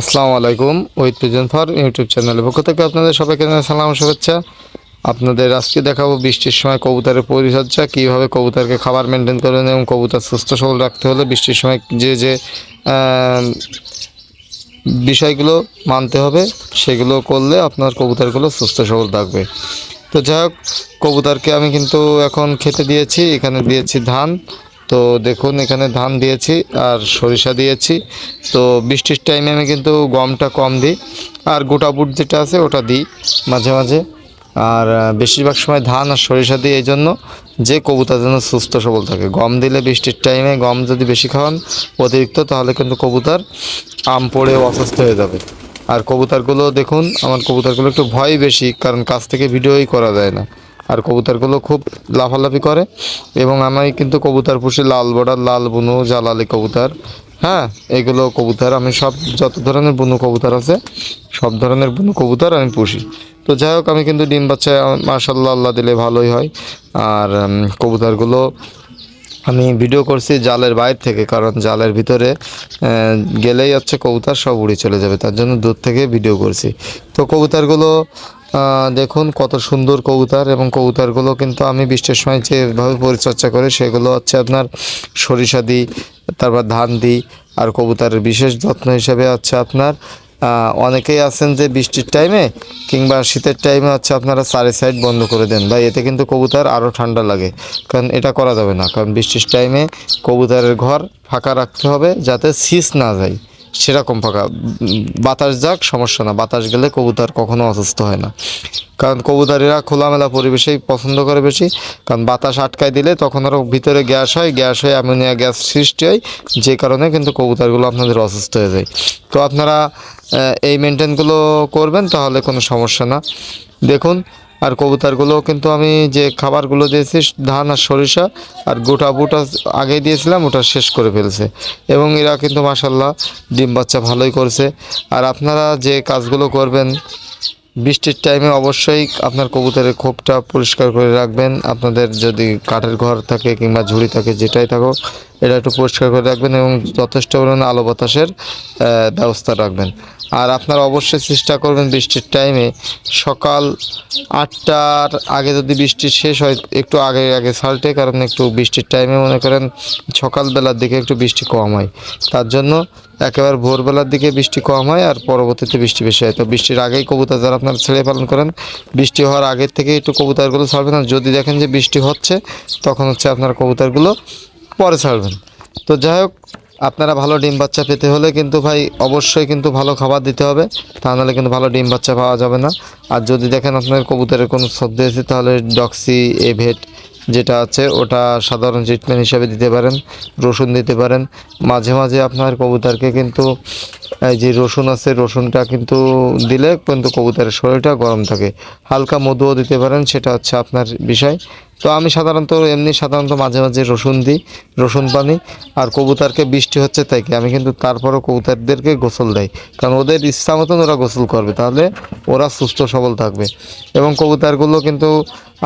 আসসালামু আলাইকুম with pigeon for YouTube চ্যানেলের পক্ষ থেকে আপনাদের সবাইকে সালাম শুভেচ্ছা। আপনাদের আজকে দেখাবো বৃষ্টির সময় কবুতরের পরিচর্যা, কীভাবে কবুতরকে খাবার মেনটেন করবেন এবং কবুতর সুস্থ সবল রাখতে হলে বৃষ্টির সময় যে যে বিষয়গুলো মানতে হবে, সেগুলো করলে আপনার কবুতরগুলো সুস্থ সবল থাকবে। তো যাই হোক, কবুতরকে আমি কিন্তু এখন খেতে দিয়েছি, এখানে দিয়েছি ধান। তো দেখুন, এখানে ধান দিয়েছি আর সরিষা দিয়েছি। তো বৃষ্টির টাইমে আমি কিন্তু গমটা কম দিই। আর গোটা বুট যেটা আছে, ওটা দিই মাঝে মাঝে। আর বেশিরভাগ সময় ধান আর সরিষা দিই এই জন্য যে কবুতর যেন সুস্থ সবল থাকে। গম দিলে বৃষ্টির টাইমে গম যদি বেশি খাওয়ান অতিরিক্ত, তাহলে কিন্তু কবুতর আম পড়ে অসুস্থ হয়ে যাবে। আর কবুতরগুলো দেখুন, আমার কবুতরগুলো একটু ভয় বেশি, কারণ কাছ থেকে ভিডিওই করা যায় না। আর কবুতরগুলো খুব লাফালাফি করে। এবং আমি কিন্তু কবুতর পুষি লাল বর্ডার, লাল বুনু, জালালি কবুতর। হ্যাঁ এগুলো কবুতর। আমি সব, যত ধরনের বুনু কবুতর আছে, সব ধরনের বুনু কবুতর আমি পুষি। তো যাই হোক, আমি কিন্তু ডিম বাচ্চা মার্শাল্লাহ আল্লাহ দিলে ভালোই হয়। আর কবুতরগুলো আমি ভিডিও করছি জালের বাইরে থেকে, কারণ জালের ভিতরে গেলেই হচ্ছে কবুতর সব উড়ে চলে যাবে। তার জন্য দূর থেকে ভিডিও করছি। তো কবুতরগুলো দেখুন কত সুন্দর কবুতর এবং কবুতরগুলো কিন্তু আমি বৃষ্টির সময় যেভাবে পরিচর্যা করি, সেগুলো হচ্ছে আপনার সরিষা দিই, তারপর ধান দিই আর কবুতরের বিশেষ যত্ন হিসেবে হচ্ছে আপনার অনেকেই আছেন যে বৃষ্টির টাইমে কিংবা শীতের টাইমে হচ্ছে আপনারা চারি সাইড বন্ধ করে দেন। বা এতে কিন্তু কবুতর আরও ঠান্ডা লাগে। কারণ এটা করা যাবে না। কারণ বৃষ্টির টাইমে কবুতরের ঘর ফাঁকা রাখতে হবে যাতে শীষ না যায়। সেরকম ফাঁকা। বাতাস যাক, সমস্যা না। বাতাস গেলে কবুতর কখনো অসুস্থ হয় না। কারণ কবুতরেরা খোলামেলা পরিবেশেই পছন্দ করে বেশি। কারণ বাতাস আটকায় দিলে তখন আরও ভিতরে গ্যাস হয়, গ্যাস হয়ে অ্যামোনিয়া গ্যাস সৃষ্টি হয়, যে কারণে কিন্তু কবুতরগুলো আপনাদের অসুস্থ হয়ে যায়। তো আপনারা এই মেনটেনগুলো করবেন, তাহলে কোনো সমস্যা না। দেখুন আর কবুতরগুলো কিন্তু আমি যে খাবারগুলো দিয়েছি, ধান আর সরিষা, আর গোটা বুটা আগেই দিয়েছিলাম, ওটা শেষ করে ফেলছে। এবং এরা কিন্তু মাসাল্লাহ ডিম বাচ্চা ভালোই করছে। আর আপনারা যে কাজগুলো করবেন, বৃষ্টির টাইমে অবশ্যই আপনার কবুতরের খোপটা পরিষ্কার করে রাখবেন। আপনাদের যদি কাঠের ঘর থাকে কিংবা ঝুড়ি থাকে, যেটাই থাকুক, এটা একটু পরিষ্কার করে রাখবেন এবং যথেষ্ট পরিমাণে আলো বাতাসের ব্যবস্থা রাখবেন। আর আপনারা অবশ্যই চেষ্টা করবেন বৃষ্টির টাইমে সকাল আটটার আগে যদি বৃষ্টি শেষ হয়, একটু আগে আগে সাল্টে কারণ একটু বৃষ্টির টাইমে মনে করেন সকালবেলার দিকে একটু বৃষ্টি কম হয়। তার জন্য একেবারে ভোরবেলার দিকে বৃষ্টি কম হয় আর পরবর্তীতে বৃষ্টি বেশি হয়। তো বৃষ্টির আগেই কবুতর যারা আপনারা ছেড়ে পালন করেন, বৃষ্টি হওয়ার আগের থেকে একটু কবুতরগুলো ছাড়বেন আর যদি দেখেন যে বৃষ্টি হচ্ছে, তখন হচ্ছে আপনার কবুতরগুলো পরে ছাড়বেন। তো যাই হোক আপনারা ভালো ডিম বাচ্চা পেতে হলে কিন্তু ভাই অবশ্যই কিন্তু ভালো খাবার দিতে হবে। তা নাহলে কিন্তু ভালো ডিম বাচ্চা পাওয়া যাবে না। আর যদি দেখেন আপনার কবুতরের কোনো সর্দি আছে, তাহলে ডক্সি এভেট যেটা আছে, ওটা সাধারণ ট্রিটমেন্ট হিসাবে দিতে পারেন, রসুন দিতে পারেন। মাঝে মাঝে আপনার কবুতরকে কিন্তু যে রসুন আছে, রসুনটা কিন্তু দিলে কিন্তু কবুতরের শরীরটা গরম থাকে। হালকা মধুও দিতে পারেন, সেটা হচ্ছে আপনার বিষয়। তো আমি সাধারণত এমনি সাধারণত মাঝে মাঝে রসুন দিই, রসুন পানি, আর কবুতরকে বৃষ্টি হচ্ছে তাই কি, আমি কিন্তু তারপরও কবুতরদেরকে গোসল দেয় কারণ ওদের ইচ্ছা মতন ওরা গোসল করবে, তাহলে ওরা সুস্থ সবল থাকবে। এবং কবুতরগুলো কিন্তু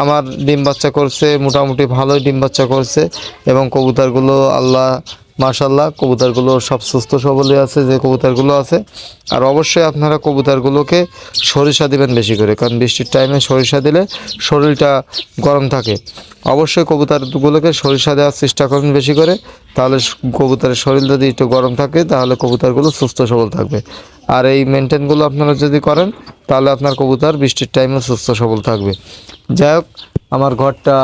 আমার ডিম বাচ্চা করছে, মোটামুটি ভালোই ডিম বাচ্চা করছে। এবং কবুতরগুলো আল্লাহ মাশাল্লাহ কবুতরগুলো সব সুস্থ সবলই আছে, যে কবুতরগুলো আছে। আর অবশ্যই আপনারা কবুতরগুলোকে সরিষা দিবেন বেশি করে, কারণ বৃষ্টির টাইমে সরিষা দিলে শরীরটা গরম থাকে। অবশ্যই কবুতরগুলোকে সরিষা দেওয়ার চেষ্টা করবেন বেশি করে, তাহলে কবুতরের শরীর যদি একটু গরম থাকে, তাহলে কবুতরগুলো সুস্থ সবল থাকবে। আর এই মেনটেনগুলো আপনারা যদি করেন, তাহলে আপনার কবুতর বৃষ্টির টাইমে সুস্থ সবল থাকবে। যাই হোক, আমার ঘরটা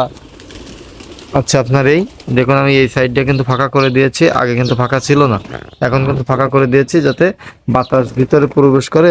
আচ্ছা আপনার এই? দেখুন আমি এই সাইডটা কিন্তু ফাঁকা করে দিয়েছি। আগে কিন্তু ফাঁকা ছিল না। এখন কিন্তু ফাঁকা করে দিয়েছি যাতে বাতাস ভিতরে প্রবেশ করে।